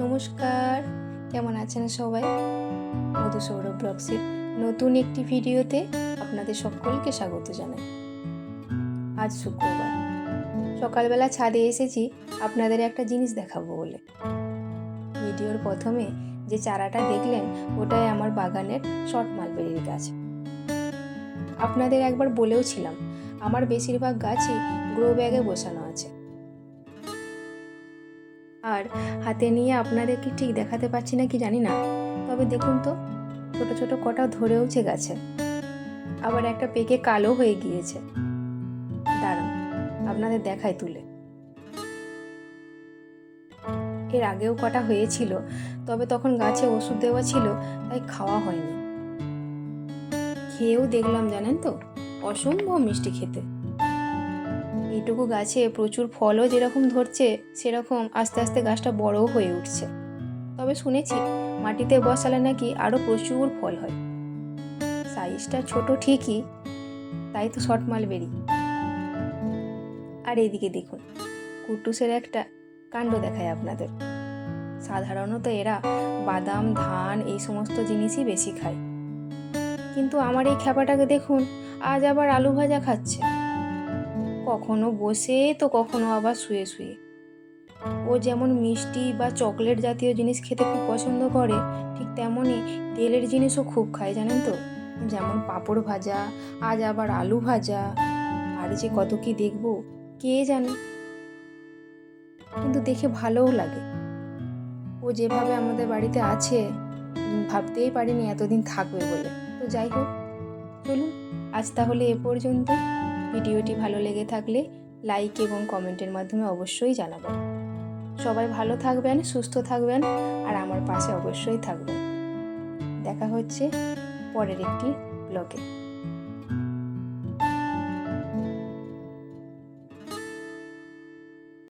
নমস্কার। কেমন আছেন সবাই? মধু সৌরভ ব্লগসের নতুন একটি ভিডিওতে আপনাদের সকলকে স্বাগত জানাই। আজ শুক্রবার। সকালবেলা ছাদে এসেছি, আপনাদের একটা জিনিস দেখাবো বলে। ভিডিওর প্রথমে যে চারাটা দেখলেন, ওটাই আমার বাগানের শর্ট মালবেরির গাছ। আপনাদের একবার বলেও ছিলাম আমার বেশিরভাগ গাছই গ্রো ব্যাগে বসানো আছে। আর হাতে নিয়ে আপনাদেরকে ঠিক দেখাতে পাচ্ছি না কি জানি না। তবে দেখুন তো, ছোট ছোট কটা ধরেওছে গাছে। আবার একটা পেকে কালো হয়ে গিয়েছে। দাঁড়ান, আপনাদের দেখায় তুলে। এর আগেও কটা হয়েছিল, তবে তখন গাছে ওষুধ দেওয়া ছিল, তাই খাওয়া হয়নি। খেয়েও দেখলাম জানেন তো, অসম্ভব মিষ্টি খেতে। এইটুকু গাছে প্রচুর ফলও যেরকম ধরছে, সেরকম আস্তে আস্তে গাছটা বড়ও হয়ে উঠছে। তবে শুনেছি, মাটিতে বসালে নাকি আরও প্রচুর ফল হয়। সাইজটা ছোট ঠিকই, তাই তো শর্ট মালবেরি আর এইদিকে দেখুন, কুটুসের একটা কাণ্ড দেখায় আপনাদের। সাধারণত এরা বাদাম, ধান এই সমস্ত জিনিসই বেশি খায়। কিন্তু আমার এই খ্যাপাটাকে দেখুন, আজ আবার আলু ভাজা খাচ্ছে। কখনো বসে, তো কখনো আবার শুয়ে শুয়ে। ও যেমন মিষ্টি বা চকলেট জাতীয় জিনিস খেতে খুব পছন্দ করে, ঠিক তেমনই তেলের জিনিসও খুব খায়, জানেন তো? যেমন পাঁপড় ভাজা, আজ আবার আলু ভাজা, আর যে কত কি দেখব, কে জানে? কিন্তু দেখে ভালোও লাগে। ও যেভাবে আমাদের বাড়িতে আছে, ভাবতেই পারিনি এতদিন থাকবে বলে। তো যাই হোক, চলুন, আজ তাহলে এ পর্যন্ত ভিডিওটি ভালো লেগে থাকলে লাইক এবং কমেন্টের মাধ্যমে অবশ্যই জানাবেন। সবাই ভালো থাকবেন, সুস্থ থাকবেন আর আমার পাশে অবশ্যই থাকবেন। দেখা হচ্ছে পরের একটি ব্লগে